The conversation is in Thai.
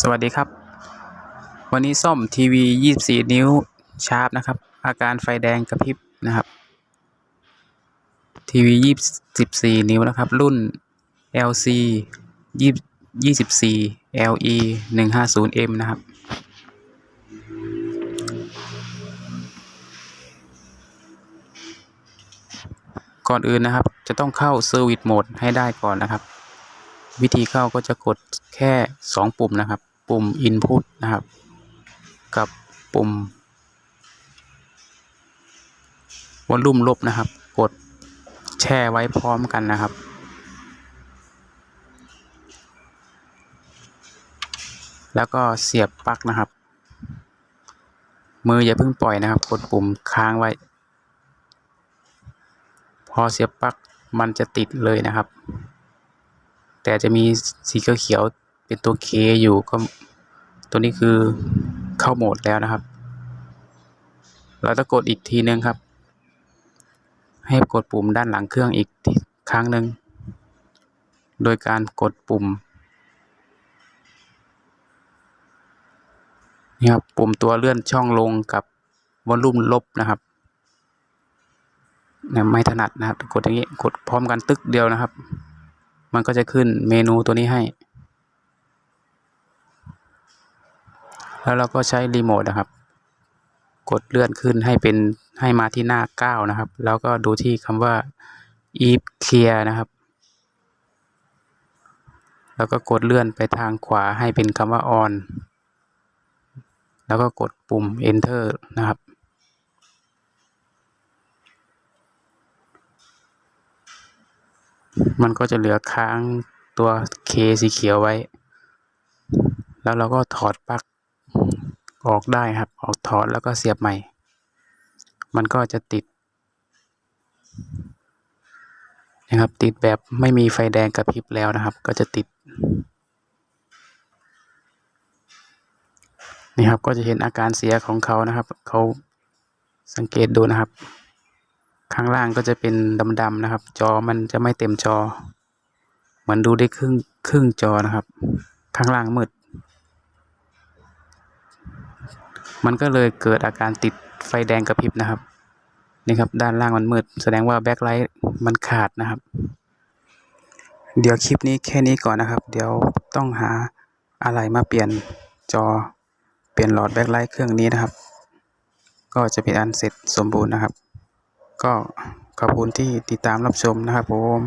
สวัสดีครับ วันนี้ซ่อมทีวี 24 นิ้วชาร์ปนะครับ อาการไฟแดงกระพริบนะครับ ทีวี 24 นิ้วนะครับ รุ่น LC 24 LE 150M นะครับ ก่อนอื่นนะครับ จะต้องเข้า Service Mode ให้ได้ก่อนนะครับ วิธีเข้าก็จะกดแค่ 2 ปุ่มนะครับ ปุ่ม Input นะครับ กับปุ่มวอลลุ่มลบนะครับ กดแช่ไว้พร้อมกันนะครับ แล้วก็เสียบปลั๊กนะครับ มืออย่าเพิ่งปล่อยนะครับ กดปุ่มค้างไว้ พอเสียบปลั๊กมันจะติดเลยนะครับ แต่จะมีสีเขียวๆเป็นตัว K อยู่ก็ตัวนี้คือเข้าโหมดแล้วนะครับ เราจะกดอีกทีนึงครับ ให้กดปุ่มด้านหลังเครื่องอีกครั้งหนึ่งโดยการกดปุ่มนี่ครับปุ่มตัวเลื่อนช่องลงกับวอลลุ่มลบนะครับไม่ถนัดนะครับ กดอย่างนี้ กดพร้อมกันตึกเดียวนะครับ มันก็จะขึ้นเมนูตัวนี้ให้ แล้วเราก็ใช้รีโมทนะครับ กดเลื่อนขึ้นให้เป็นให้มาที่หน้า 9 นะครับ แล้วก็ดูที่คำว่า Eve Clear นะครับ แล้วก็กดเลื่อนไปทางขวาให้เป็นคำว่า On แล้วก็กดปุ่ม Enter นะครับ มันก็จะเหลือค้างตัว K สีเขียวไว้ แล้วเราก็ถอดปลั๊กออกได้ครับ ออกถอดแล้วก็เสียบใหม่ มันก็จะติดนะครับ ติดแบบไม่มีไฟแดงกระพริบแล้วนะครับ ก็จะติดนี่ครับก็จะเห็นอาการเสียของเขานะครับ เขาสังเกตดูนะครับ ข้างล่างก็จะเป็นดำๆนะครับ จอมันจะไม่เต็มจอ เหมือนดูได้ครึ่งครึ่งจอนะครับ ข้างล่างมืด มันก็เลยเกิดอาการติดไฟแดงกระพริบนะครับนี่ครับด้านล่างมันมืด แสดงว่าแบ็คไลท์มันขาดนะครับ เดี๋ยวคลิปนี้แค่นี้ก่อนนะครับ เดี๋ยวต้องหาอะไรมาเปลี่ยนจอเปลี่ยนหลอดแบ็คไลท์เครื่องนี้นะครับ ก็จะเป็นอันเสร็จสมบูรณ์นะครับ ก็ขอบคุณที่ติดตามรับชมนะครับผม